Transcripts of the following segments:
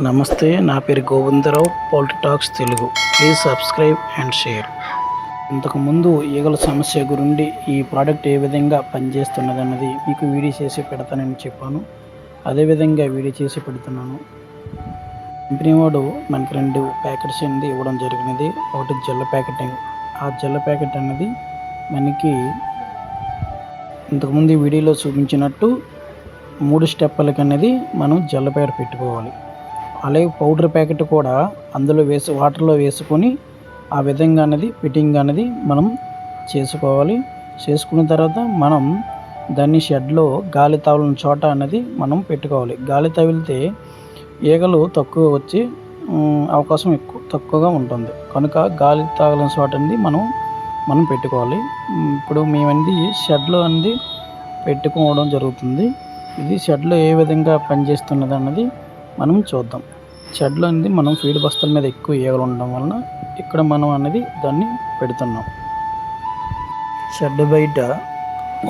నమస్తే నా పేరు Govindarao poultry talks Telugu. Please subscribe and share ఇంతకుముందు ఈగల సమస్య గురించి ఈ ప్రోడక్ట్ ఏ విధంగా పనిచేస్తున్నది అన్నది మీకు వీడియో చేసి పెడతానని చెప్పాను. అదేవిధంగా వీడియో చేసి పెడుతున్నాను. కంపెనీ వాడు మనకి రెండు ప్యాకెట్స్ అనేది ఇవ్వడం జరిగినది. ఒకటి జెల్ల ప్యాకెట్ ఆ జెల్ల ప్యాకెట్ అన్నది మనకి ఇంతకుముందు వీడియోలో చూపించినట్టు మూడు స్టెప్పులకి అనేది మనం జెల్ల ప్యాకెట్ పెట్టుకోవాలి. అలాగే పౌడర్ ప్యాకెట్ కూడా అందులో వేసి వాటర్లో వేసుకొని ఆ విధంగా అనేది ఫిట్టింగ్ అనేది మనం చేసుకోవాలి. చేసుకున్న తర్వాత మనం దాన్ని షెడ్లో గాలి తగలని చోట అనేది మనం పెట్టుకోవాలి. గాలి తగిలితే ఈగలు తక్కువ వచ్చి అవకాశం ఎక్కువ తక్కువగా ఉంటుంది. కనుక గాలి తగలని చోట అనేది మనం మనం పెట్టుకోవాలి. ఇప్పుడు మేమంది షెడ్లో అనేది పెట్టుకోవడం జరుగుతుంది. ఇది షెడ్లో ఏ విధంగా పనిచేస్తున్నది అన్నది మనం చూద్దాం. షెడ్లో అనేది మనం ఫీడ్ బస్తాల మీద ఎక్కువ ఈగలు ఉండడం వలన ఇక్కడ మనం అనేది దాన్ని పెడుతున్నాం. షెడ్ బయట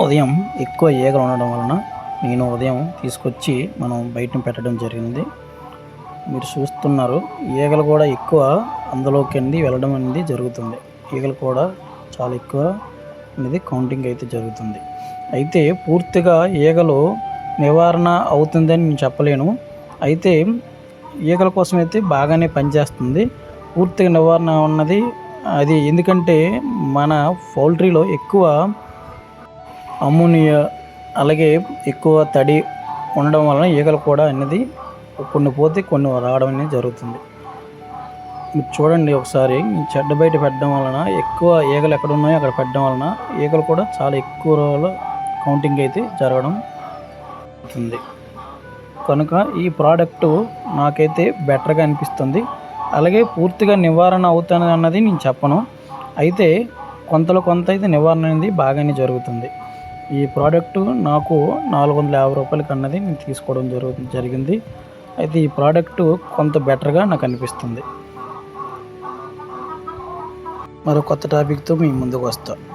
ఉదయం ఎక్కువ ఈగలు ఉండడం వలన నేను ఉదయం తీసుకొచ్చి మనం బయట పెట్టడం జరిగింది. మీరు చూస్తున్నారు ఈగలు కూడా ఎక్కువ అందులోకి అంది వెళ్ళడం అనేది జరుగుతుంది. ఈగలు కూడా చాలా ఎక్కువ అనేది కౌంటింగ్ అయితే జరుగుతుంది. అయితే పూర్తిగా ఈగలు నివారణ అవుతుందని నేను చెప్పలేను. అయితే ఈగల కోసం అయితే బాగానే పనిచేస్తుంది. పూర్తిగా నివారణ ఉన్నది. అది ఎందుకంటే మన పౌల్ట్రీలో ఎక్కువ అమ్మోనియా అలాగే ఎక్కువ తడి ఉండడం వలన ఈగలు కూడా అనేది కొన్ని పోతే కొన్ని రావడం అనేది జరుగుతుంది. మీరు చూడండి ఒకసారి చెడ్డ బయట పెట్టడం వలన ఎక్కువ ఈగలు ఎక్కడ ఉన్నాయో అక్కడ పెట్టడం వలన ఈగలు కూడా చాలా ఎక్కువ రోజులు కౌంటింగ్ అయితే జరగడం అవుతుంది కనుక ఈ ప్రోడక్టు నాకైతే బెటర్గా అనిపిస్తుంది. అలాగే పూర్తిగా నివారణ అవుతాను అన్నది నేను చెప్పను. అయితే కొంతలో కొంత అయితే నివారణ అనేది బాగానే జరుగుతుంది. ఈ ప్రోడక్ట్ నాకు నాలుగు వందల యాభై రూపాయలకి అన్నది నేను తీసుకోవడం జరుగు జరిగింది. అయితే ఈ ప్రోడక్ట్ కొంత బెటర్గా నాకు అనిపిస్తుంది. మరో కొత్త టాపిక్తో మీ ముందుకు వస్తాను